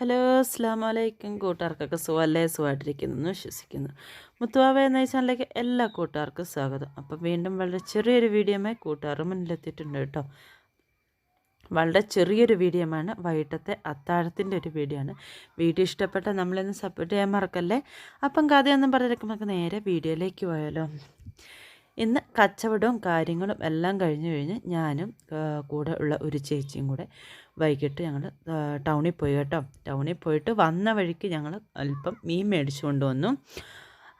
Hello അസ്സാം വലൈക്കും കൂട്ടുകാർക്കൊക്കെ സുഖമല്ലേ? സുഖമായിട്ടിരിക്കുന്നു എന്ന് വിശ്വസിക്കുന്നു. മുത്തുവാവ എന്ന ചാനലിലേക്ക് എല്ലാ കൂട്ടുകാർക്കും സ്വാഗതം. അപ്പം വീണ്ടും വളരെ ചെറിയൊരു വീഡിയോമായി കൂട്ടുകാർ മുന്നിലെത്തിയിട്ടുണ്ട് കേട്ടോ. വളരെ ചെറിയൊരു വീഡിയോമാണ് വൈകിട്ടത്തെ അത്താഴത്തിന്റെ ഒരു വീഡിയോ ആണ്. വീഡിയോ ഇഷ്ടപ്പെട്ട നമ്മളിന്ന് സപ്പോർട്ട് ചെയ്യാൻ മറക്കല്ലേ? അപ്പം കഥയൊന്നും പറഞ്ഞിരിക്കുമ്പോൾ നമുക്ക് നേരെ വീഡിയോയിലേക്ക് പോയാലോ. ഇന്ന് കച്ചവടവും കാര്യങ്ങളും എല്ലാം കഴിഞ്ഞു കഴിഞ്ഞ് ഞാനും കൂടെ ഉള്ള ഒരു ചേച്ചിയും കൂടെ വൈകിട്ട് ഞങ്ങൾ ടൗണിൽ പോയി കേട്ടോ. ടൗണിൽ പോയിട്ട് വന്ന വഴിക്ക് ഞങ്ങൾ അല്പം മീൻ മേടിച്ചു കൊണ്ടുവന്നു.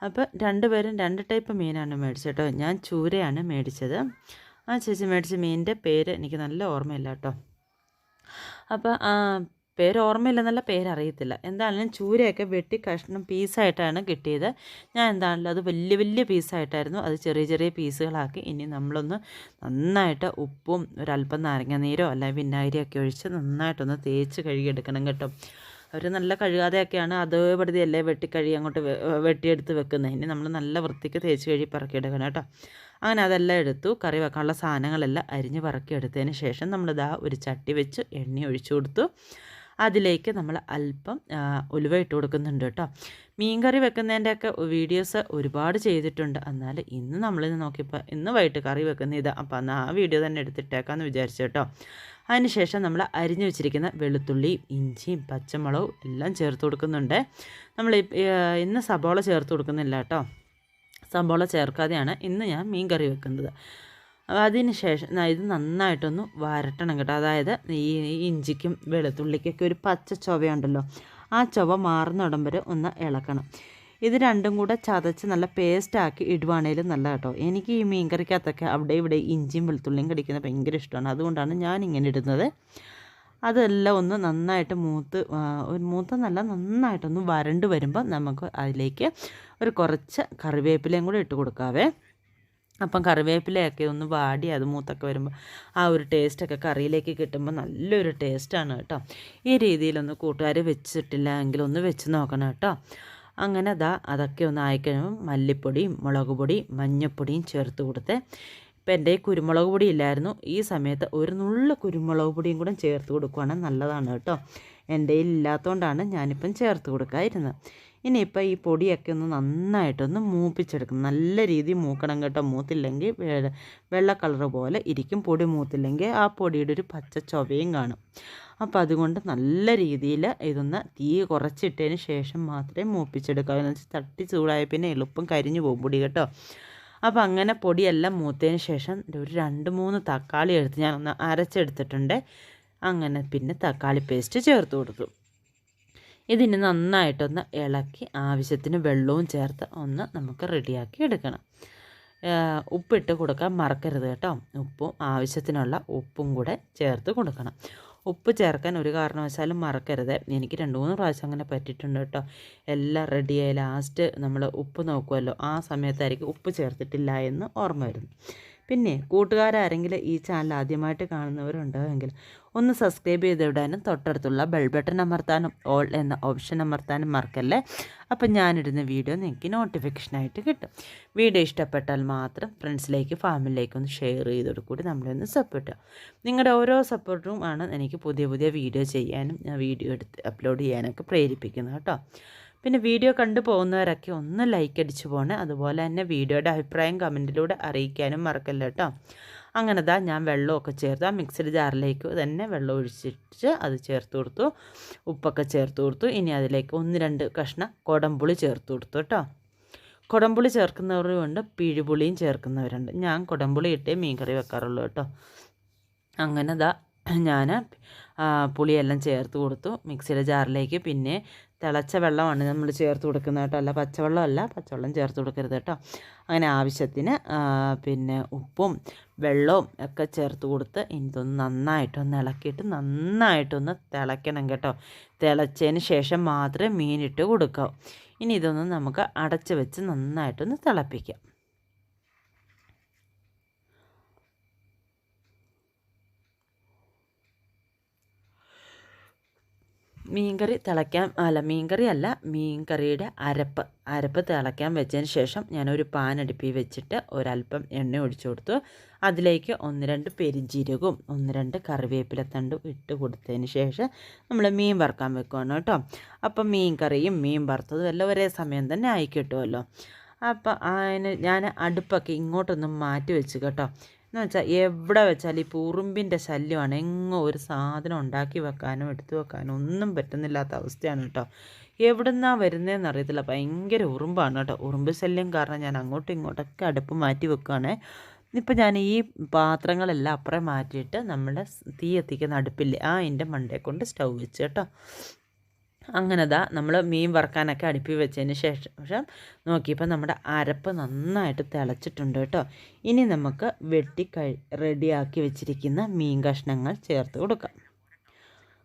അപ്പോൾ രണ്ടുപേരും രണ്ട് ടൈപ്പ് മീനാണ് മേടിച്ചത് കേട്ടോ. ഞാൻ ചൂരയാണ് മേടിച്ചത്. ആ ചേച്ചി മേടിച്ച മീനിന്റെ പേര് എനിക്ക് നല്ല ഓർമ്മയില്ല കേട്ടോ. അപ്പോൾ പേര് ഓർമ്മയില്ലെന്നല്ല പേരറിയത്തില്ല. എന്താണെങ്കിലും ചൂരയൊക്കെ വെട്ടി കഷ്ണം പീസായിട്ടാണ് കിട്ടിയത്. ഞാൻ എന്താണല്ലോ അത് വലിയ വലിയ പീസായിട്ടായിരുന്നു. അത് ചെറിയ ചെറിയ പീസുകളാക്കി ഇനി നമ്മളൊന്ന് നന്നായിട്ട് ഉപ്പും ഒരല്പം നാരങ്ങ നീരോ അല്ലെങ്കിൽ വിനാഗിരിയൊക്കെ ഒഴിച്ച് നന്നായിട്ടൊന്ന് തേച്ച് കഴുകിയെടുക്കണം കേട്ടോ. അവർ നല്ല കഴുകാതെയൊക്കെയാണ് അതേപടി അല്ലേ വെട്ടിക്കഴുകി അങ്ങോട്ട് വെട്ടിയെടുത്ത് വെക്കുന്നത്. ഇനി നമ്മൾ നല്ല വൃത്തിക്ക് തേച്ച് കഴുകി പറക്കിയെടുക്കണം കേട്ടോ. അങ്ങനെ അതെല്ലാം എടുത്തു. കറി വെക്കാനുള്ള സാധനങ്ങളെല്ലാം അരിഞ്ഞ് പറക്കിയെടുത്തതിന് ശേഷം നമ്മളിതാ ഒരു ചട്ടി വെച്ച് എണ്ണ ഒഴിച്ചു കൊടുത്തു. അതിലേക്ക് നമ്മൾ അല്പം ഉലുവ ഇട്ട് കൊടുക്കുന്നുണ്ട് കേട്ടോ. മീൻ കറി വെക്കുന്നതിന്റെയൊക്കെ വീഡിയോസ് ഒരുപാട് ചെയ്തിട്ടുണ്ട്. എന്നാൽ ഇന്ന് നമ്മളിന്ന് നോക്കിയപ്പോൾ ഇന്ന് വൈകിട്ട് കറി വെക്കുന്ന ഇതാ. അപ്പോൾ അന്ന് ആ വീഡിയോ തന്നെ എടുത്തിട്ടേക്കാമെന്ന് വിചാരിച്ചു കേട്ടോ. അതിനുശേഷം നമ്മൾ അരിഞ്ഞു വെച്ചിരിക്കുന്ന വെളുത്തുള്ളിയും ഇഞ്ചിയും പച്ചമുളകും എല്ലാം ചേർത്ത് കൊടുക്കുന്നുണ്ട്. നമ്മൾ ഇന്ന് സബോള ചേർത്ത് കൊടുക്കുന്നില്ല കേട്ടോ. സബോള ചേർക്കാതെയാണ് ഇന്ന് ഞാൻ മീൻ കറി വെക്കുന്നത്. അതിന് ശേഷം ഇത് നന്നായിട്ടൊന്ന് വരട്ടണം കേട്ടോ. അതായത് ഈ ഇഞ്ചിക്കും വെളുത്തുള്ളിക്കൊക്കെ ഒരു പച്ച ചൊവയുണ്ടല്ലോ ആ ചൊവ മാറുന്നിടം വരെ ഒന്ന് ഇളക്കണം. ഇത് രണ്ടും കൂടെ ചതച്ച് നല്ല പേസ്റ്റാക്കി ഇടുവാണേലും നല്ല കേട്ടോ. എനിക്ക് ഈ മീൻകറിക്കകത്തൊക്കെ അവിടെ ഇവിടെ ഇഞ്ചിയും വെളുത്തുള്ളിയും കടിക്കുന്നത് ഭയങ്കര ഇഷ്ടമാണ്. അതുകൊണ്ടാണ് ഞാൻ ഇങ്ങനെ ഇടുന്നത്. അതെല്ലാം ഒന്ന് നന്നായിട്ട് മൂത്ത് നല്ല നന്നായിട്ടൊന്ന് വരണ്ട് വരുമ്പോൾ നമുക്ക് അതിലേക്ക് ഒരു കുറച്ച് കറിവേപ്പിലയും കൂടെ ഇട്ട് കൊടുക്കാവേ. അപ്പം കറിവേപ്പിലയൊക്കെ ഒന്ന് വാടി അത് മൂത്തൊക്കെ വരുമ്പോൾ ആ ഒരു ടേസ്റ്റൊക്കെ കറിയിലേക്ക് കിട്ടുമ്പോൾ നല്ലൊരു ടേസ്റ്റാണ് കേട്ടോ. ഈ രീതിയിലൊന്ന് കൂട്ടുകാർ വെച്ചിട്ടില്ല എങ്കിൽ ഒന്ന് വെച്ച് നോക്കണം കേട്ടോ. അങ്ങനെ അതാ അതൊക്കെ ഒന്ന് ആയിക്കഴിയുമ്പോൾ മല്ലിപ്പൊടിയും മുളക് പൊടിയും മഞ്ഞൾപ്പൊടിയും ചേർത്ത് കൊടുത്ത്. ഇപ്പം എന്റെ കുരുമുളക് പൊടി ഇല്ലായിരുന്നു. ഈ സമയത്ത് ഒരു നുള്ള കുരുമുളക് പൊടിയും കൂടെ ചേർത്ത് കൊടുക്കുകയാണെങ്കിൽ നല്ലതാണ് കേട്ടോ. എന്റെ ഇല്ലാത്തതുകൊണ്ടാണ് ഞാനിപ്പം ചേർത്ത് കൊടുക്കാതിരുന്നത് ഇനിയിപ്പോൾ ഈ പൊടിയൊക്കെ ഒന്ന് നന്നായിട്ടൊന്ന് മൂപ്പിച്ചെടുക്കണം. നല്ല രീതിയിൽ മൂക്കണം കേട്ടോ. മൂത്തില്ലെങ്കിൽ വെള്ള കളർ പോലെ ഇരിക്കും. പൊടി മൂത്തില്ലെങ്കിൽ ആ പൊടിയുടെ ഒരു പച്ച ചൊവയും കാണും. അപ്പോൾ അതുകൊണ്ട് നല്ല രീതിയിൽ ഇതൊന്ന് തീ കുറച്ചിട്ടതിന് ശേഷം മാത്രമേ മൂപ്പിച്ചെടുക്കാവൂ. എന്ന് വെച്ചാൽ തട്ടി ചൂടായ പിന്നെ എളുപ്പം കരിഞ്ഞു പോകും പൊടി കേട്ടോ. അപ്പോൾ അങ്ങനെ പൊടിയെല്ലാം മൂത്തതിന് ശേഷം ഒരു രണ്ട് മൂന്ന് തക്കാളി എടുത്ത് ഞാനൊന്ന് അരച്ചെടുത്തിട്ടുണ്ട്. അങ്ങനെ പിന്നെ തക്കാളി പേസ്റ്റ് ചേർത്ത് കൊടുത്തു. ഇതിന് നന്നായിട്ടൊന്ന് ഇളക്കി ആവശ്യത്തിന് വെള്ളവും ചേർത്ത് ഒന്ന് നമുക്ക് റെഡിയാക്കി എടുക്കണം. ഉപ്പിട്ട് കൊടുക്കാൻ മറക്കരുത് കേട്ടോ. ഉപ്പും ആവശ്യത്തിനുള്ള ഉപ്പും കൂടെ ചേർത്ത് കൊടുക്കണം. ഉപ്പ് ചേർക്കാൻ ഒരു കാരണവശാലും മറക്കരുത്. എനിക്ക് രണ്ട് മൂന്ന് പ്രാവശ്യം അങ്ങനെ പറ്റിയിട്ടുണ്ട് കേട്ടോ. എല്ലാം റെഡിയായി ലാസ്റ്റ് നമ്മൾ ഉപ്പ് നോക്കുമല്ലോ ആ സമയത്തായിരിക്കും ഉപ്പ് ചേർത്തിട്ടില്ല എന്ന് ഓർമ്മ വരുന്നു. പിന്നെ കൂട്ടുകാരാരെങ്കിലും ഈ ചാനൽ ആദ്യമായിട്ട് കാണുന്നവരുണ്ടെങ്കിൽ ഒന്ന് സബ്സ്ക്രൈബ് ചെയ്തിടാനും തൊട്ടടുത്തുള്ള ബെൽ ബട്ടൺ അമർത്താനും ഓൾ എന്ന ഓപ്ഷൻ അമർത്താനും മറക്കല്ലേ? അപ്പം ഞാനിടുന്ന വീഡിയോ നിങ്ങൾക്ക് നോട്ടിഫിക്കേഷനായിട്ട് കിട്ടും. വീഡിയോ ഇഷ്ടപ്പെട്ടാൽ മാത്രം ഫ്രണ്ട്സിലേക്ക് ഫാമിലിയിലേക്ക് ഒന്ന് ഷെയർ ചെയ്തോട് കൂടി നമ്മളൊന്ന് സപ്പോർട്ട് നിങ്ങളുടെ ഓരോ സപ്പോർട്ടും ആണ് എനിക്ക് പുതിയ പുതിയ വീഡിയോ ചെയ്യാനും വീഡിയോ എടുത്ത് അപ്ലോഡ് ചെയ്യാനൊക്കെ പ്രേരിപ്പിക്കുന്നത് കേട്ടോ. പിന്നെ വീഡിയോ കണ്ടു പോകുന്നവരൊക്കെ ഒന്ന് ലൈക്ക് അടിച്ചു പോകണേ അതുപോലെ തന്നെ വീഡിയോയുടെ അഭിപ്രായം കമന്റിലൂടെ അറിയിക്കാനും മറക്കല്ല കേട്ടോ. അങ്ങനെ ദാ ഞാൻ വെള്ളമൊക്കെ ചേർത്ത് ആ മിക്സഡ് ജാറിലേക്ക് തന്നെ വെള്ളം ഒഴിച്ചിട്ട് അത് ചേർത്ത് കൊടുത്തു. ഉപ്പൊക്കെ ചേർത്ത് കൊടുത്തു. ഇനി അതിലേക്ക് ഒന്ന് രണ്ട് കഷ്ണം കൊടംപുളി ചേർത്ത് കൊടുത്തു കേട്ടോ. കൊടംപുളി ചേർക്കുന്നവരുണ്ട് പിഴിപുളിയും ചേർക്കുന്നവരുണ്ട്. ഞാൻ കൊടംപുളി ഇട്ടേ മീൻ കറി വെക്കാറുള്ളൂ കേട്ടോ. അങ്ങനെ ദാ ഞാൻ പുളിയെല്ലാം ചേർത്ത് കൊടുത്തു. മിക്സിയുടെ ജാറിലേക്ക് പിന്നെ തിളച്ച വെള്ളമാണ് നമ്മൾ ചേർത്ത് കൊടുക്കുന്നത് കേട്ടോ. അല്ല പച്ചവെള്ളമല്ല പച്ചവെള്ളം ചേർത്ത് കൊടുക്കരുത് കേട്ടോ. അങ്ങനെ ആവശ്യത്തിന് പിന്നെ ഉപ്പും വെള്ളവും ഒക്കെ ചേർത്ത് കൊടുത്ത് ഇതൊന്ന് നന്നായിട്ടൊന്ന് ഇളക്കിയിട്ട് നന്നായിട്ടൊന്ന് തിളയ്ക്കണം കേട്ടോ. തിളച്ചതിന് ശേഷം മാത്രമേ മീനിട്ട് കൊടുക്കാവൂ. ഇനി ഇതൊന്ന് നമുക്ക് അടച്ച് വെച്ച് നന്നായിട്ടൊന്ന് തിളപ്പിക്കാം. മീൻകറി തിളയ്ക്കാൻ അല്ല മീൻകറി അല്ല മീൻകറിയുടെ അരപ്പ്. അരപ്പ് തിളയ്ക്കാൻ വെച്ചതിന് ശേഷം ഞാനൊരു പാൻ അടുപ്പി വെച്ചിട്ട് ഒരല്പം എണ്ണ ഒഴിച്ചു കൊടുത്തു. അതിലേക്ക് ഒന്ന് രണ്ട് പെരിഞ്ജീരകവും ഒന്ന് രണ്ട് കറിവേപ്പില കറിവേപ്പിലത്തണ്ടും ഇട്ട് കൊടുത്തതിന് ശേഷം നമ്മൾ മീൻ വറുക്കാൻ വെക്കുകയാണ് കേട്ടോ. അപ്പം മീൻ കറിയും മീൻ വറുത്തതും എല്ലാം ഒരേ സമയം തന്നെ ആയി അപ്പം അതിന് ഞാൻ അടുപ്പൊക്കെ ഇങ്ങോട്ടൊന്നും മാറ്റി വെച്ച് കേട്ടോ. എന്ന് വെച്ചാൽ എവിടെ വെച്ചാൽ ഈ ഉറുമ്പിന്റെ ശല്യമാണ്. എങ്ങോ ഒരു സാധനം ഉണ്ടാക്കി വെക്കാനോ എടുത്തു വെക്കാനോ ഒന്നും പറ്റുന്നില്ലാത്ത അവസ്ഥയാണ് കേട്ടോ. എവിടുന്നാ വരുന്നതെന്ന് അറിയത്തില്ല. ഭയങ്കര ഉറുമ്പാണ് കേട്ടോ. ഉറുമ്പ് ശല്യം കാരണം ഞാൻ അങ്ങോട്ടും ഇങ്ങോട്ടൊക്കെ അടുപ്പ് മാറ്റി വെക്കുകയാണ് ഇപ്പം ഞാൻ ഈ പാത്രങ്ങളെല്ലാം അപ്പുറം മാറ്റിയിട്ട് നമ്മുടെ തീ എത്തിക്കുന്ന അടുപ്പില്ലേ? ആ അതിന്റെ മണ്ടേ കൊണ്ട് സ്റ്റൗ വെച്ച് കേട്ടോ. അങ്ങനെ ദാ നമ്മൾ മീൻ വറക്കാനൊക്കെ അടുപ്പി വെച്ചതിന് ശേഷം നോക്കിയപ്പോൾ നമ്മുടെ അരപ്പ് നന്നായിട്ട് തിളച്ചിട്ടുണ്ട് കേട്ടോ. ഇനി നമുക്ക് വെട്ടി റെഡിയാക്കി വെച്ചിരിക്കുന്ന മീൻ കഷ്ണങ്ങൾ ചേർത്ത് കൊടുക്കാം.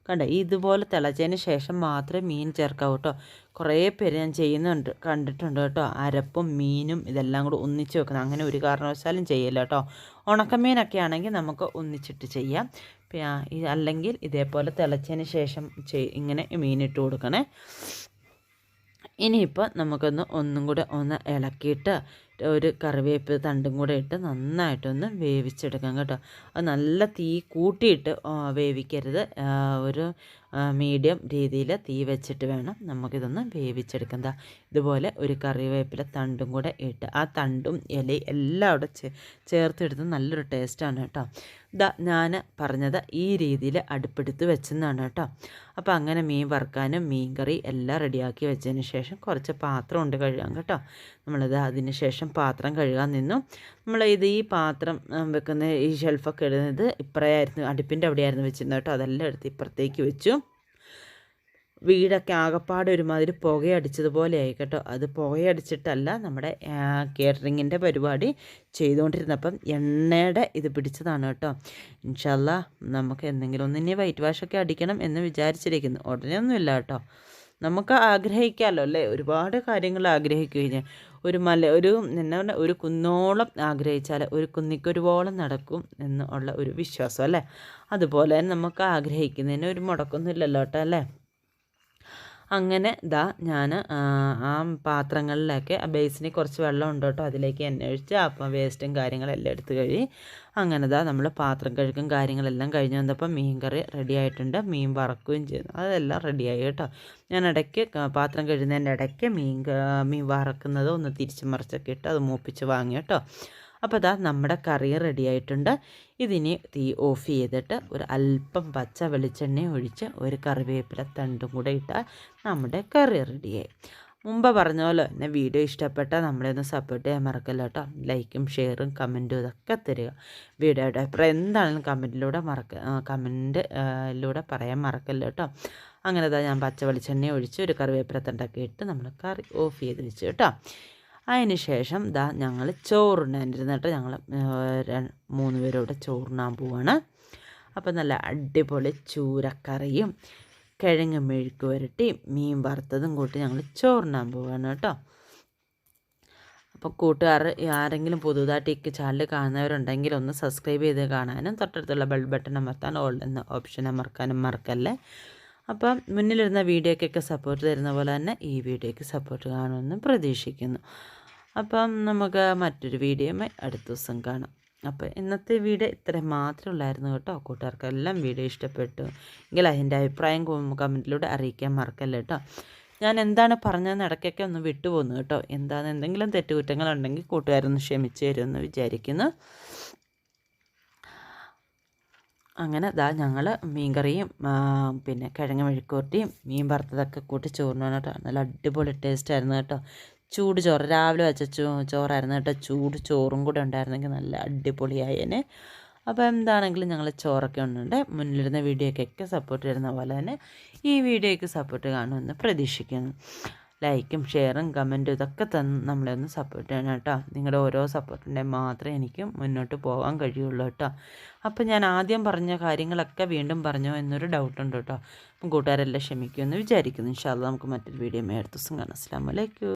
കണ്ടോ ഇതുപോലെ തിളച്ചതിന് ശേഷം മാത്രമേ മീൻ ചേർക്കാവൂ കേട്ടോ. കുറേ പേര് ഞാൻ ചെയ്യുന്നുണ്ട് കണ്ടിട്ടുണ്ട് കേട്ടോ. അരപ്പും മീനും ഇതെല്ലാം കൂടെ ഒന്നിച്ച് വെക്കുന്നത് അങ്ങനെ ഒരു കാരണവശാലും ചെയ്യില്ല കേട്ടോ. ഉണക്കമീനൊക്കെ ആണെങ്കിൽ നമുക്ക് ഒന്നിച്ചിട്ട് ചെയ്യാം. അല്ലെങ്കിൽ ഇതേപോലെ തിളച്ചതിന് ശേഷം ഇങ്ങനെ മീനിട്ട് കൊടുക്കണേ. ഇനിയിപ്പോൾ നമുക്കൊന്ന് ഒന്നും കൂടെ ഒന്ന് ഇളക്കിയിട്ട് ഒരു കറിവേപ്പ് തണ്ടും കൂടെ ഇട്ട് നന്നായിട്ടൊന്ന് വേവിച്ചെടുക്കാം കേട്ടോ. അത് നല്ല തീ കൂട്ടിയിട്ട് വേവിക്കരുത്. ഒരു മീഡിയം രീതിയിൽ തീ വെച്ചിട്ട് വേണം നമുക്കിതൊന്ന് വേവിച്ചെടുക്കാം ഇതുപോലെ ഒരു കറിവേപ്പില തണ്ടും കൂടെ ഇട്ട് ആ തണ്ടും ഇലയും എല്ലാം അവിടെ ചേർത്തെടുത്ത് നല്ലൊരു ടേസ്റ്റാണ് കേട്ടോ. ഇതാ ഞാൻ പറഞ്ഞത് ഈ രീതിയിൽ അടുപ്പെടുത്ത് വെച്ചെന്നാണ് കേട്ടോ. അപ്പോൾ അങ്ങനെ മീൻ വറുക്കാനും മീൻ കറി എല്ലാം റെഡിയാക്കി വെച്ചതിന് ശേഷം കുറച്ച് പാത്രം ഉണ്ട് കഴുകാൻ കേട്ടോ. നമ്മളത് അതിന് ശേഷം പാത്രം കഴുകാൻ നിന്നു. നമ്മൾ ഇത് ഈ പാത്രം വെക്കുന്ന ഈ ഷെൽഫൊക്കെ ഇടുന്നത് ഇപ്പറയായിരുന്നു അടുപ്പിന്റെ അവിടെയായിരുന്നു വെച്ചിരുന്നത് കേട്ടോ. അതെല്ലാം എടുത്ത് ഇപ്പുറത്തേക്ക് വെച്ചു. വീടൊക്കെ ആകപ്പാട് ഒരുമാതിരി പുകയടിച്ചതുപോലെ ആയി കേട്ടോ അത് പുകയടിച്ചിട്ടല്ല നമ്മുടെ കേറ്ററിങ്ങിന്റെ പരിപാടി ചെയ്തുകൊണ്ടിരുന്നപ്പം എണ്ണയുടെ ഇത് പിടിച്ചതാണ് കേട്ടോ. ഇൻഷല്ല നമുക്ക് എന്തെങ്കിലും ഒന്ന് ഇനി വൈറ്റ് വാഷൊക്കെ അടിക്കണം എന്ന് വിചാരിച്ചിരിക്കുന്നു. ഉടനെ ഒന്നുമില്ല കേട്ടോ. നമുക്ക് ആഗ്രഹിക്കാമല്ലോ അല്ലേ? ഒരുപാട് കാര്യങ്ങൾ ആഗ്രഹിക്കുകയും ഒരു മല ഒരു എന്നാ ഒരു കുന്നോളം ആഗ്രഹിച്ചാൽ ഒരു കുന്നിക്കൊരുവോളം നടക്കും എന്നുള്ള ഒരു വിശ്വാസം അല്ലേ? അതുപോലെ നമുക്ക് ആഗ്രഹിക്കുന്നതിന് ഒരു മുടക്കൊന്നുമില്ലല്ലോ കേട്ടോ അല്ലേ? അങ്ങനെ ദാ ഞാൻ ആ പാത്രങ്ങളിലൊക്കെ ആ ബേസിന് കുറച്ച് വെള്ളം ഉണ്ട് കേട്ടോ. അതിലേക്ക് എണ്ണ ഒഴിച്ച് അപ്പം വേസ്റ്റും കാര്യങ്ങളെല്ലാം എടുത്ത് കഴി അങ്ങനെ ദാ നമ്മൾ പാത്രം കഴുകും കാര്യങ്ങളെല്ലാം കഴിഞ്ഞ് വന്നപ്പോൾ മീൻ കറി റെഡി ആയിട്ടുണ്ട്. മീൻ വറക്കുകയും ചെയ്തു. അതെല്ലാം റെഡിയായി കേട്ടോ. ഞാൻ ഇടയ്ക്ക് പാത്രം കഴുകുന്നതിന്റെ ഇടയ്ക്ക് മീൻ മീൻ വറക്കുന്നത് ഒന്ന് തിരിച്ച് മറിച്ചൊക്കെ ഇട്ട് അത് മൂപ്പിച്ച് വാങ്ങി കേട്ടോ. അപ്പോൾ അതാ നമ്മുടെ കറി റെഡി ആയിട്ടുണ്ട്. ഇതിനെ തീ ഓഫ് ചെയ്തിട്ട് ഒരു അല്പം പച്ച വെളിച്ചെണ്ണ ഒഴിച്ച് ഒരു കറിവേപ്പില തണ്ടും കൂടെ ഇട്ടാൽ നമ്മുടെ കറി റെഡിയായി മുമ്പ് പറഞ്ഞ പോലെ എന്നെ വീഡിയോ ഇഷ്ടപ്പെട്ടാൽ നമ്മളെ ഒന്ന് സപ്പോർട്ട് ചെയ്യാൻ മറക്കല്ല കേട്ടോ ലൈക്കും ഷെയറും കമന്റും ഇതൊക്കെ തരിക. വീഡിയോയുടെ അഭിപ്രായം എന്താണെങ്കിലും കമന്റിലൂടെ മറക്ക കമന്റിലൂടെ പറയാൻ മറക്കല്ല കേട്ടോ അങ്ങനെ ഞാൻ പച്ച വെളിച്ചെണ്ണ ഒഴിച്ച് ഒരു കറിവേപ്പില തണ്ടൊക്കെ ഇട്ട് നമ്മൾ കറി ഓഫ് ചെയ്ത് വെച്ചു കേട്ടോ അതിന് ശേഷം ദാ ഞങ്ങൾ ചോറുണ്ണാനിരുന്നിട്ട് ഞങ്ങൾ മൂന്ന് പേരോടെ ചോറുണ്ണാൻ പോവാണ്. അപ്പം നല്ല അടിപൊളി ചൂരക്കറിയും കിഴങ്ങ് മെഴുക്ക് വരട്ടി മീൻ വറുത്തതും കൂട്ടി ഞങ്ങൾ ചോറുണ്ണാൻ പോവാണ് കേട്ടോ. അപ്പോൾ കൂട്ടുകാർ ആരെങ്കിലും പുതുതായിട്ട് ഈ ചാനൽ കാണുന്നവരുണ്ടെങ്കിൽ ഒന്ന് സബ്സ്ക്രൈബ് ചെയ്ത് കാണാനും തൊട്ടടുത്തുള്ള ബെൽ ബട്ടൺ അമർത്താൻ ഓൾ എന്ന ഓപ്ഷൻ അമർക്കാനും മറക്കല്ലേ. അപ്പം മുന്നിലിരുന്ന വീഡിയോക്കൊക്കെ സപ്പോർട്ട് തരുന്ന പോലെ തന്നെ ഈ വീഡിയോയ്ക്ക് സപ്പോർട്ട് കാണുമെന്ന് പ്രതീക്ഷിക്കുന്നു. അപ്പം നമുക്ക് മറ്റൊരു വീഡിയോയുമായി അടുത്ത ദിവസം കാണാം. അപ്പോൾ ഇന്നത്തെ വീഡിയോ ഇത്ര മാത്രമേ ഉള്ളായിരുന്നു കേട്ടോ. കൂട്ടുകാർക്കെല്ലാം വീഡിയോ ഇഷ്ടപ്പെട്ടു എങ്കിൽ അതിന്റെ അഭിപ്രായം കമന്റിലൂടെ അറിയിക്കാൻ മറക്കല്ല കേട്ടോ. ഞാൻ എന്താണ് പറഞ്ഞതെന്ന് ഇടയ്ക്കൊക്കെ ഒന്ന് വിട്ടുപോകുന്നു കേട്ടോ. എന്താണ് എന്തെങ്കിലും തെറ്റുകുറ്റങ്ങളുണ്ടെങ്കിൽ കൂട്ടുകാരൊന്ന് ക്ഷമിച്ചു തരുമെന്ന് വിചാരിക്കുന്നു. അങ്ങനെ ദാ ഞങ്ങൾ മീൻകറിയും പിന്നെ കിഴങ്ങ് മെഴുക്കൂട്ടിയും മീൻ വറുത്തതൊക്കെ കൂട്ടി ചോറിന് കേട്ടോ നല്ല അടിപൊളി ടേസ്റ്റ് ആയിരുന്നു കേട്ടോ. ചൂട് ചോറ്. രാവിലെ വെച്ച ചോ ചോറായിരുന്നു കേട്ടോ. ചൂട് ചോറും കൂടെ ഉണ്ടായിരുന്നെങ്കിൽ നല്ല അടിപൊളിയായേനെ. അപ്പോൾ എന്താണെങ്കിലും ഞങ്ങൾ ചോറൊക്കെ ഉണ്ട് മുന്നിലിരുന്ന വീഡിയോക്കൊക്കെ സപ്പോർട്ട് ചെയ്യുന്ന പോലെ തന്നെ ഈ വീഡിയോയ്ക്ക് സപ്പോർട്ട് കാണുമെന്ന് പ്രതീക്ഷിക്കുന്നു. ലൈക്കും ഷെയറും കമന്റും ഇതൊക്കെ തന്ന് നമ്മളെ ഒന്ന് സപ്പോർട്ട് ചെയ്യണം കേട്ടോ. നിങ്ങളുടെ ഓരോ സപ്പോർട്ടിന്റെ മാത്രമേ എനിക്ക് മുന്നോട്ട് പോകാൻ കഴിയുള്ളൂ കേട്ടോ. അപ്പോൾ ഞാൻ ആദ്യം പറഞ്ഞ കാര്യങ്ങളൊക്കെ വീണ്ടും പറഞ്ഞോ എന്നൊരു ഡൗട്ടുണ്ട് കേട്ടോ. അപ്പം കൂട്ടുകാരെല്ലാം ക്ഷമിക്കുമെന്ന് വിചാരിക്കുന്നു. ഇൻഷാല്ല നമുക്ക് മറ്റൊരു വീഡിയോ ദിവസം കാണാം. അസ്സാം വലൈക്കും